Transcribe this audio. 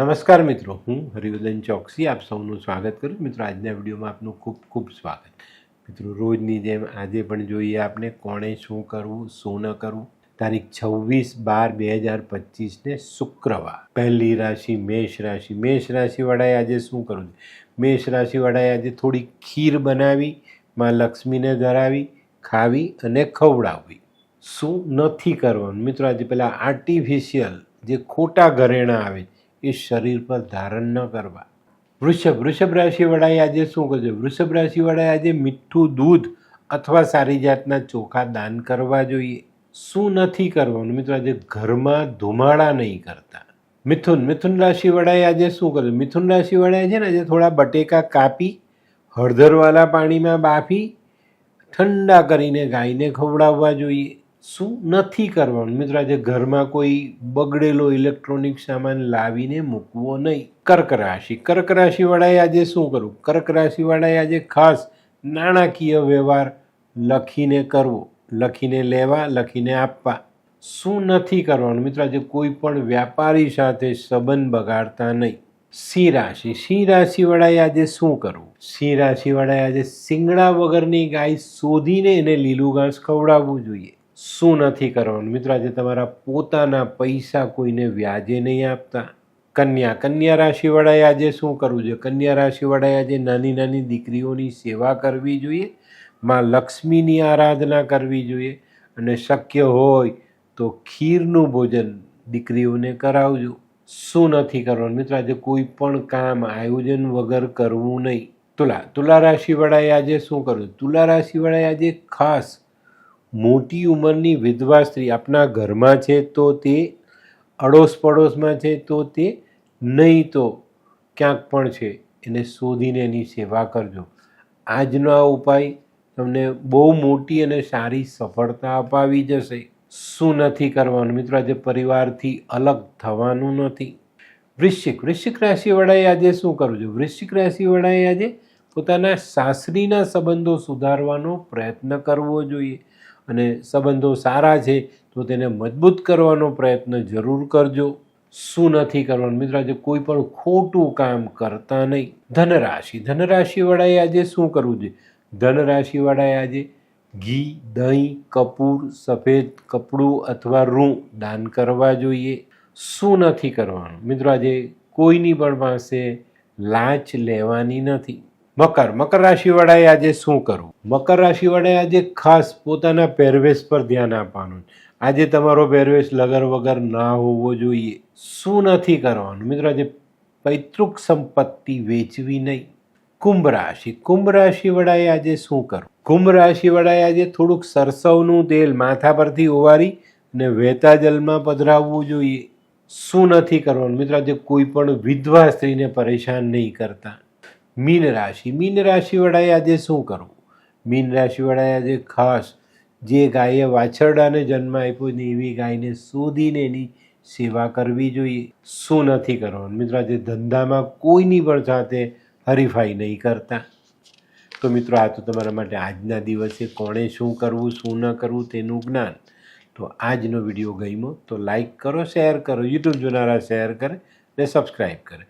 નમસ્કાર મિત્રો, હું હરિવર્ધન ચોકસી આપ સૌનું સ્વાગત કરું. મિત્રો, આજના વિડીયોમાં આપનું ખૂબ ખૂબ સ્વાગત. મિત્રો, રોજની જેમ આજે પણ જોઈએ આપણે કોણે શું કરવું, શું ન કરવું? તારીખ છવ્વીસ બાર બે હજાર પચીસને શુક્રવાર. પહેલી રાશિ મેષ રાશિ. મેષ રાશિવાળાએ આજે શું કરવું છે? મેષ રાશિવાળાએ આજે થોડી ખીર બનાવી, માં લક્ષ્મીને ધરાવી, ખાવી અને ખવડાવવી. શું નથી કરવાનું? મિત્રો, આજે પેલા આર્ટિફિશિયલ જે ખોટા ઘરેણાં આવે એ શરીર પર ધારણ ન કરવા. વૃષભ વૃષભ રાશિવાળાએ આજે શું કરજો વૃષભ રાશિવાળાએ આજે મીઠું દૂધ અથવા સારી જાતના ચોખા દાન કરવા જોઈએ. શું નથી કરવાનું? મિત્રો, આજે ઘરમાં ધુમાડા નહીં કરતા. મિથુન મિથુન રાશિવાળાએ આજે શું કરવું મિથુન રાશિવાળાએ છે ને આજે થોડા બટેકા કાપી, હળદરવાળા પાણીમાં બાફી, ઠંડા કરીને ગાયને ખવડાવવા જોઈએ. શું નથી કરવાનું? મિત્રો, આજે ઘરમાં કોઈ બગડેલો ઇલેક્ટ્રોનિક સામાન લાવીને મૂકવો નહીં. કર્ક રાશિ. કર્ક રાશિવાળાએ આજે શું કરવું? કર્ક રાશિવાળાએ આજે ખાસ નાણાકીય વ્યવહાર લખીને કરવો. લખીને લેવા, લખીને આપવા. શું નથી કરવાનું? મિત્રો, આજે કોઈ પણ વ્યાપારી સાથે સંબંધ બગાડતા નહીં. સિંહ રાશિ. સિંહ રાશિવાળાએ આજે શું કરવું? સિંહ રાશિવાળાએ આજે શિંગડા વગરની ગાય શોધીને એને લીલું ઘાસ ખવડાવવું જોઈએ. શું નથી કરવાનું? મિત્રો, આજે તમારા પોતાના પૈસા કોઈને વ્યાજે નહીં આપતા. કન્યા કન્યા રાશિવાળાએ આજે શું કરવું જોઈએ? કન્યા રાશિવાળાએ આજે નાની નાની દીકરીઓની સેવા કરવી જોઈએ, માં લક્ષ્મીની આરાધના કરવી જોઈએ અને શક્ય હોય તો ખીરનું ભોજન દીકરીઓને કરાવજો. શું નથી કરવાનું? મિત્રો, આજે કોઈ પણ કામ આયોજન વગર કરવું નહીં. તુલા તુલા રાશિવાળાએ આજે શું કરવું તુલા રાશિવાળાએ આજે ખાસ મોટી ઉંમરની વિધવા સ્ત્રી આપણા ઘરમાં છે તો તે અડોશ પડોશમાં છે તો તે નહીં તો ક્યાંક પણ છે. એને શોધીને એની સેવા કરજો. આજનો આ ઉપાય તમને બહુ મોટી અને સારી સફળતા અપાવી જશે. શું નથી કરવાનું? મિત્રો, આજે પરિવારથી અલગ થવાનું નથી. વૃશ્ચિક વૃશ્ચિક રાશિવાળાએ આજે શું કરવું જોઈએ વૃશ્ચિક રાશિવાળાએ આજે પોતાના સાસરીના સંબંધો સુધારવાનો પ્રયત્ન કરવો જોઈએ. અને સંબંધો સારા છે, તો તેને મજબૂત કરવાનો પ્રયત્ન જરૂર કરજો. શું નથી કરવાનું? મિત્રો, આજે કોઈ પણ ખોટું કામ કરતા નહીં. ધનરાશિ. ધનરાશિવાળાએ આજે શું કરવું જોઈએ? ધનરાશિવાળાએ આજે ઘી, દહીં, કપૂર, સફેદ કપડું અથવા રૂં દાન કરવા જોઈએ. શું નથી કરવાનું? મિત્રો, આજે કોઈની પણ પાસે લાંચ લેવાની નથી. મકર. મકર રાશિવાળાએ આજે શું કરવું? મકર રાશિવાળાએ આજે ખાસ પોતાના પહેરવેશ પર ધ્યાન આપવાનું આજે તમારો પહેરવેશ લગર વગર ના હોવો જોઈએ. શું નથી કરવાનું? મિત્રો, આજે પૈતૃક સંપત્તિ વેચવી નહીં. કુંભ રાશિ. કુંભ રાશિવાળાએ આજે શું કરવું? કુંભ રાશિવાળાએ આજે થોડુંક સરસવનું તેલ માથા પરથી ઓવારી અને વહેતા જલમાં પધરાવવું જોઈએ. શું નથી કરવાનું? મિત્રો, આજે કોઈ પણ વિધવા સ્ત્રીને પરેશાન નહીં કરતા. મીન રાશિ. મીન રાશિવાળાએ આજે શું કરવું? મીન રાશિવાળાએ આજે ખાસ જે ગાયે વાછરડાને જન્મ આપ્યો ને એવી ગાયને શોધીને એની સેવા કરવી જોઈએ. શું નથી કરવાનું? મિત્રો, આજે ધંધામાં કોઈની પણ સાથે હરીફાઈ નહીં કરતા. તો મિત્રો, આ તો તમારા માટે આજના દિવસે કોણે શું કરવું, શું ન કરવું તેનું જ્ઞાન. તો આજનો વીડિયો ગમ્યો તો લાઈક કરો, શેર કરો, યુટ્યુબ જોનારા શેર કરે ને સબસ્ક્રાઈબ કરે.